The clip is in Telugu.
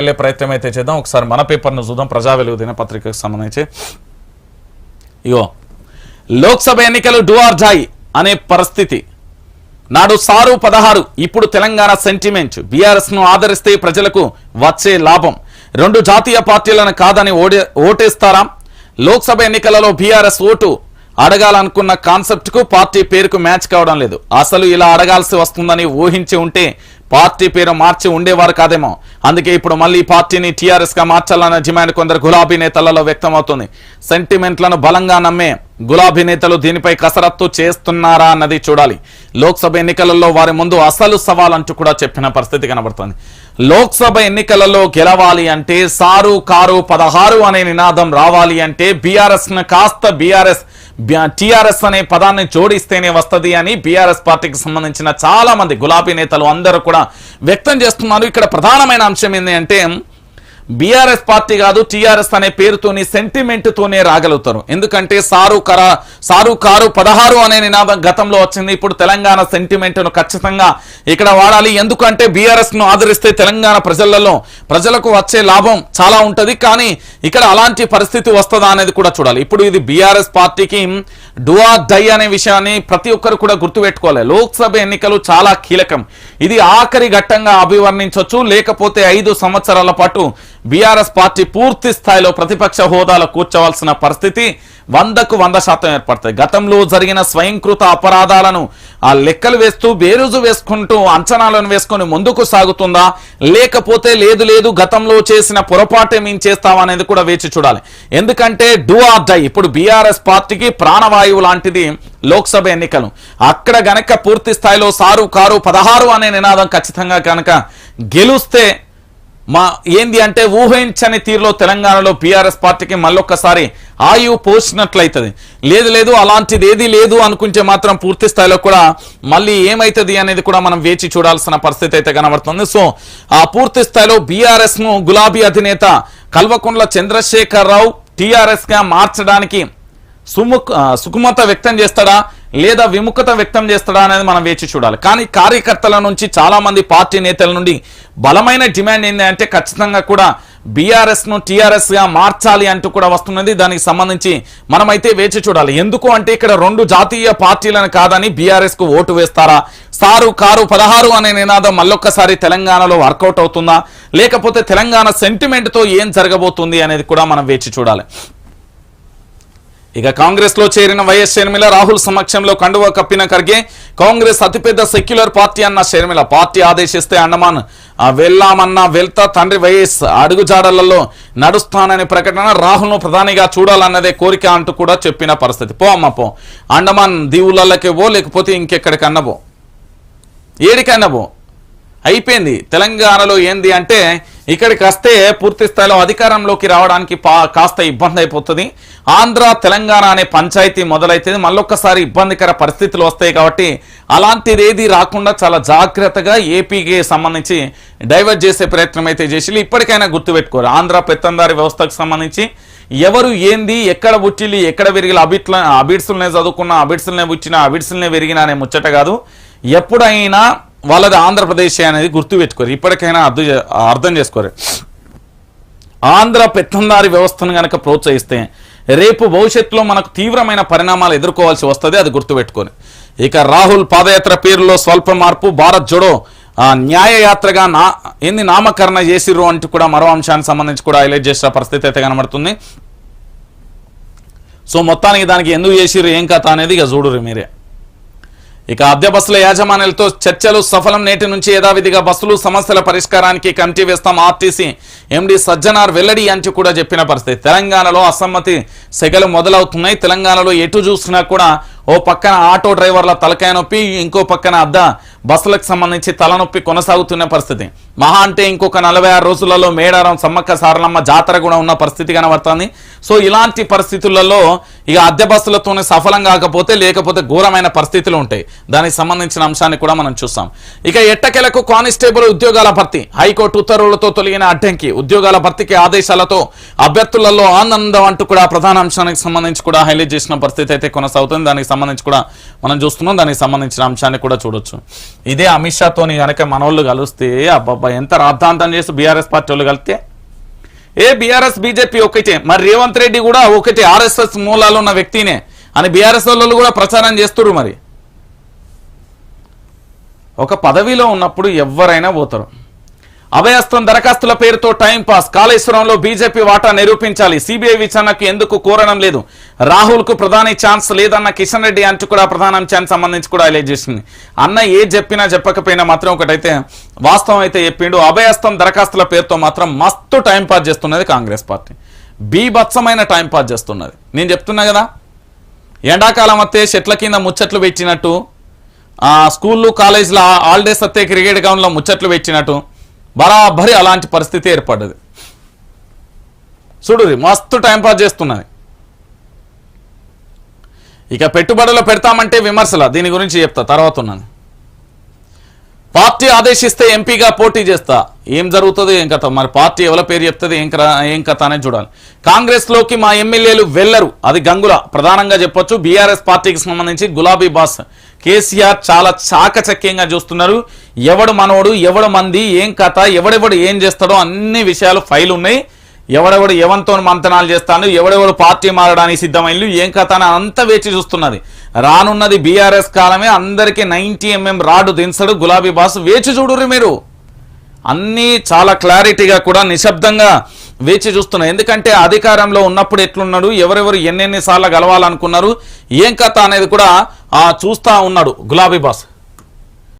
వెళ్ళే ప్రయత్నం అయితే చేద్దాం. ఒకసారి మన పేపర్ను చూద్దాం. ప్రజా వెలుగు దినపత్రికకు సంబంధించి. ఇగో లోక్సభ ఎన్నికలు డూఆర్ అనే పరిస్థితి. నాడు సారు పదహారు ఇప్పుడు తెలంగాణ సెంటిమెంట్. బీఆర్ఎస్ను ఆదరిస్తే ప్రజలకు వచ్చే లాభం. రెండు జాతీయ పార్టీలను కాదని ఓడే ఓటేస్తారా? లోక్సభ ఎన్నికలలో బీఆర్ఎస్ ఓటు అడగాలనుకున్న కాన్సెప్ట్కు పార్టీ పేరుకు మ్యాచ్ కావడం లేదు. అసలు ఇలా అడగాల్సి వస్తుందని ఊహించి ఉంటే పార్టీ పేరు మార్చి ఉండేవారు కాదేమో. అందుకే ఇప్పుడు మళ్ళీ పార్టీని టీఆర్ఎస్గా మార్చాలన్న డిమాండ్ కొందరు గులాబీ నేతలలో వ్యక్తమవుతుంది. సెంటిమెంట్లను బలంగా నమ్మే గులాబీ నేతలు దీనిపై కసరత్తు చేస్తున్నారా అన్నది చూడాలి. లోక్సభ ఎన్నికలలో వారి ముందు అసలు సవాల్ అంటూ కూడా చెప్పిన పరిస్థితి కనబడుతుంది. లోక్సభ ఎన్నికలలో గెలవాలి అంటే సారు కారు పదహారు అనే నినాదం రావాలి అంటే బీఆర్ఎస్ను కాస్త బీఆర్ఎస్ టిఆర్ఎస్ అనే పదాన్ని జోడిస్తేనే వస్తది అని బీఆర్ఎస్ పార్టీకి సంబంధించిన చాలా మంది గులాబీ నేతలు అందరూ కూడా వ్యక్తం చేస్తున్నారు. ఇక్కడ ప్రధానమైన అంశం ఏంటంటే బీఆర్ఎస్ పార్టీ కాదు టీఆర్ఎస్ అనే పేరుతోని సెంటిమెంట్ తోనే రాగలుగుతారు. ఎందుకంటే సారు కరా సారు కారు పదహారు అనే నినాదం గతంలో వచ్చింది. ఇప్పుడు తెలంగాణ సెంటిమెంట్ను ఖచ్చితంగా ఇక్కడ వాడాలి. ఎందుకంటే బీఆర్ఎస్ను ఆదరిస్తే తెలంగాణ ప్రజలలో ప్రజలకు వచ్చే లాభం చాలా ఉంటది. కానీ ఇక్కడ అలాంటి పరిస్థితి వస్తుందా అనేది కూడా చూడాలి. ఇప్పుడు ఇది బీఆర్ఎస్ పార్టీకి డూఆ డై అనే విషయాన్ని ప్రతి ఒక్కరు కూడా గుర్తుపెట్టుకోవాలి. లోక్సభ ఎన్నికలు చాలా కీలకం. ఇది ఆఖరి ఘట్టంగా అభివర్ణించవచ్చు లేకపోతే ఐదు సంవత్సరాల పాటు బీఆర్ఎస్ పార్టీ పూర్తి స్థాయిలో ప్రతిపక్ష హోదాలో కూర్చోవలసిన పరిస్థితి వందకు వంద శాతం ఏర్పడుతుంది గతంలో జరిగిన స్వయంకృత అపరాధాలను ఆ లెక్కలు వేస్తూ బేరుజు వేసుకుంటూ అంచనాలను వేసుకుని ముందుకు సాగుతుందా? లేకపోతే లేదు లేదు గతంలో చేసిన పొరపాటే మేము చేస్తామనేది కూడా వేచి చూడాలి. ఎందుకంటే డూ ఆర్ డై ఇప్పుడు బీఆర్ఎస్ పార్టీకి ప్రాణవాయువు లాంటిది లోక్సభ ఎన్నికలు. అక్కడ గనక పూర్తి స్థాయిలో సారు కారు పదహారు అనే నినాదం ఖచ్చితంగా కనుక గెలుస్తే మా ఏంది అంటే ఊహించని తీరులో తెలంగాణలో బీఆర్ఎస్ పార్టీకి మళ్ళొక్కసారి ఆయువు పోసినట్లయితుంది. లేదు లేదు అలాంటిది ఏది లేదు అనుకుంటే మాత్రం పూర్తి స్థాయిలో కూడా మళ్ళీ ఏమైతుంది అనేది కూడా మనం వేచి చూడాల్సిన పరిస్థితి అయితే కనబడుతుంది. సో ఆ పూర్తి స్థాయిలో బీఆర్ఎస్ను గులాబీ అధినేత కల్వకుండ్ల చంద్రశేఖర్ రావు టీఆర్ఎస్గా మార్చడానికి సుముఖ సుకుమత వ్యక్తం చేస్తాడా? లేదా విముఖత వ్యక్తం చేస్తాడా అనేది మనం వేచి చూడాలి. కానీ కార్యకర్తల నుంచి చాలా మంది పార్టీ నేతల నుండి బలమైన డిమాండ్ ఏంటంటే ఖచ్చితంగా కూడా బీఆర్ఎస్ను టీఆర్ఎస్గా మార్చాలి అంటూ కూడా వస్తున్నది. దానికి సంబంధించి మనమైతే వేచి చూడాలి. ఎందుకు అంటే ఇక్కడ రెండు జాతీయ పార్టీలను కాదని బీఆర్ఎస్కు ఓటు వేస్తారా? సారు కారు పదహారు అనే నినాదం మళ్ళొక్కసారి తెలంగాణలో వర్కౌట్ అవుతుందా? లేకపోతే తెలంగాణ సెంటిమెంట్తో ఏం జరగబోతుంది అనేది కూడా మనం వేచి చూడాలి. ఇక కాంగ్రెస్లో చేరిన వైఎస్ షర్మిల రాహుల్ సమక్షంలో కండువ కప్పిన ఖర్గే కాంగ్రెస్ అతిపెద్ద సెక్యులర్ పార్టీ అన్న షర్మిల. పార్టీ ఆదేశిస్తే అండమాన్ ఆ, వెళ్ళామన్నా వెళ్తా తండ్రి వైఎస్ అడుగుజాడలలో నడుస్తానని ప్రకటన రాహుల్ను ప్రధానిగా చూడాలన్నదే కోరిక అంటూ కూడా చెప్పిన పరిస్థితి. పో అమ్మ పో. అండమాన్ దీవులకి పో లేకపోతే ఇంకెక్కడికన్నా పో. ఏడికన్నా పో. అయిపోయింది. తెలంగాణలో ఏంది అంటే ఇక్కడికి వస్తే పూర్తి స్థాయిలో అధికారంలోకి రావడానికి పా- కాస్త ఇబ్బంది అయిపోతుంది ఆంధ్ర తెలంగాణ అనే పంచాయతీ మొదలైతే మళ్ళొక్కసారి ఇబ్బందికర పరిస్థితులు వస్తాయి కాబట్టి అలాంటిది ఏది రాకుండా చాలా జాగ్రత్తగా ఏపీకి సంబంధించి డైవర్ట్ చేసే ప్రయత్నం అయితే చేసి ఇప్పటికైనా గుర్తుపెట్టుకోరు ఆంధ్ర పెత్తందారి వ్యవస్థకు సంబంధించి ఎవరు ఏంది ఎక్కడ పుట్టిల్లి ఎక్కడ విరిగిన అబిట్ల అబిడ్సులనే చదువుకున్న అబిడ్సులనే పుచ్చిన అబిడ్సులనే విరిగిన అనే ముచ్చట కాదు. ఎప్పుడైనా వాళ్ళది ఆంధ్రప్రదేశ్ అనేది గుర్తుపెట్టుకోరు. ఇప్పటికైనా అర్థం చే- అర్థం చేసుకోరు. ఆంధ్ర పెత్తందారి వ్యవస్థను కనుక ప్రోత్సహిస్తే రేపు భవిష్యత్తులో మనకు తీవ్రమైన పరిణామాలు ఎదుర్కోవాల్సి వస్తుంది అది గుర్తుపెట్టుకొని ఇక రాహుల్ పాదయాత్ర పేరులో స్వల్ప మార్పు భారత్ జోడో ఆ, న్యాయయాత్రగా నా ఏంది నామకరణ చేసిర్రు అంటూ కూడా మరో అంశానికి సంబంధించి కూడా హైలైట్ చేసిన పరిస్థితి అయితే కనబడుతుంది. సో మొత్తానికి దానికి ఎందుకు చేసిర్రు ఏం కథ అనేది ఇక చూడురు మీరే. ఇక అద్దె బస్సుల యాజమాన్యాలతో చర్చలు సఫలం నేటి నుంచి యథావిధిగా బస్సులు సమస్యల పరిష్కారానికి కమిటీ వేస్తాం ఆర్టీసీ. ఎండి సజ్జనార్ వెల్లడి అంటూ కూడా చెప్పిన పరిస్థితి. తెలంగాణలో అసమ్మతి సెగలు మొదలవుతున్నాయి. తెలంగాణలో ఎటు చూసినా కూడా ఓ పక్కన ఆటో డ్రైవర్ల తలకాయ నొప్పి ఇంకో పక్కన అద్ద బస్సులకు సంబంధించి తలనొప్పి కొనసాగుతున్న పరిస్థితి. మహా అంటే ఇంకొక నలభై ఆరు రోజులలో మేడారం సమ్మక్క సారలమ్మ జాతర కూడా ఉన్న పరిస్థితి కనబడుతుంది. సో ఇలాంటి పరిస్థితులలో ఇక అద్దె బస్సులతోనే సఫలం కాకపోతే లేకపోతే ఘోరమైన పరిస్థితులు ఉంటాయి. దానికి సంబంధించిన అంశాన్ని కూడా మనం చూస్తాం. ఇక ఎట్టకెలకు కానిస్టేబుల్ ఉద్యోగాల భర్తీ. హైకోర్టు ఉత్తర్వులతో తొలగిన అడ్డంకి. ఉద్యోగాల భర్తీకి ఆదేశాలతో అభ్యర్థులలో ఆనందం అంటూ కూడా ప్రధాన అంశానికి సంబంధించి కూడా హైలైట్ చేసిన పరిస్థితి అయితే కొనసాగుతుంది. దానికి సంబంధించి కూడా మనం చూస్తున్నాం. దానికి సంబంధించిన అంశాన్ని కూడా చూడొచ్చు. ఇదే అమిత్ షాతోని కనుక మనోళ్ళు కలిస్తే అబ్బబ్బా ఎంత రాద్ధాంతం చేసి బీఆర్ఎస్ పార్టీ వాళ్ళు కలిస్తే? ఏ బీఆర్ఎస్ బీజేపీ ఒకటే మరి రేవంత్ రెడ్డి కూడా ఒకటి ఆర్ఎస్ఎస్ మూలాలు ఉన్న వ్యక్తినే అని బీఆర్ఎస్ వాళ్ళు కూడా ప్రచారం చేస్తున్నారు మరి. ఒక పదవిలో ఉన్నప్పుడు ఎవరైనా పోతారు. అభయస్తం దరఖాస్తుల పేరుతో టైంపాస్ కాళేశ్వరంలో బీజేపీ వాటా నిరూపించాలి. సిబిఐ విచారణకు ఎందుకు కోరడం లేదు? రాహుల్కు ప్రధాని ఛాన్స్ లేదన్న కిషన్ రెడ్డి అంటూ కూడా ప్రధాన అంశానికి సంబంధించి కూడా హైలైట్ చేసింది. అన్న ఏ చెప్పినా చెప్పకపోయినా మాత్రం ఒకటైతే వాస్తవం అయితే చెప్పిండు. అభయస్తం దరఖాస్తుల పేరుతో మాత్రం మస్తు టైం పాస్ చేస్తున్నది కాంగ్రెస్ పార్టీ. బీభత్సమైన టైంపాస్ చేస్తున్నది. నేను చెప్తున్నా కదా? ఎండాకాలం వస్తే చెట్ల కింద ముచ్చట్లు పెట్టినట్టు ఆ స్కూళ్ళు కాలేజీలో హాలిడేస్ వస్తే క్రికెట్ గ్రౌండ్లో ముచ్చట్లు పెట్టినట్టు బరాబరి అలాంటి పరిస్థితి ఏర్పడ్డది. చూడు మస్తు టైంపాస్ చేస్తున్నది. ఇక పెట్టుబడులు పెడతామంటే విమర్శల దీని గురించి చెప్తా తర్వాత ఉన్నాను పార్టీ ఆదేశిస్తే ఎంపీగా పోటీ చేస్తా. ఏం జరుగుతుంది ఏం కథ? మరి పార్టీ ఎవరి పేరు చెప్తుంది? ఏం ఏం కథ అనేది చూడాలి. కాంగ్రెస్లోకి మా ఎమ్మెల్యేలు వెళ్ళరు అది గంగుల. ప్రధానంగా చెప్పొచ్చు బీఆర్ఎస్ పార్టీకి సంబంధించి గులాబీ బాస్. కేసీఆర్ చాలా చాకచక్యంగా చూస్తున్నారు. ఎవడు మనవడు ఎవడు మంది ఏం కథ ఎవడెవడు ఏం చేస్తాడో అన్ని విషయాలు ఫైల్ ఉన్నాయి ఎవడెవడు ఎవంతో మంతనాలు చేస్తాను ఎవడెవడు పార్టీ మారడానికి సిద్ధమైంది ఏం కథ అని అంతా వేచి చూస్తున్నది. రానున్నది బీఆర్ఎస్ కాలమే అందరికీ నైన్టీ ఎంఎం రాడు దించడు గులాబీ బాస్. వేచి చూడుర్రి మీరు. అన్నీ చాలా క్లారిటీగా కూడా నిశ్శబ్దంగా వేచి చూస్తున్నాయి. ఎందుకంటే అధికారంలో ఉన్నప్పుడు ఎట్లున్నాడు ఎవరెవరు ఎన్నెన్ని సార్లు గెలవాలనుకున్నారు ఏం కథ అనేది కూడా చూస్తూ చూస్తా ఉన్నాడు గులాబీ బాస్.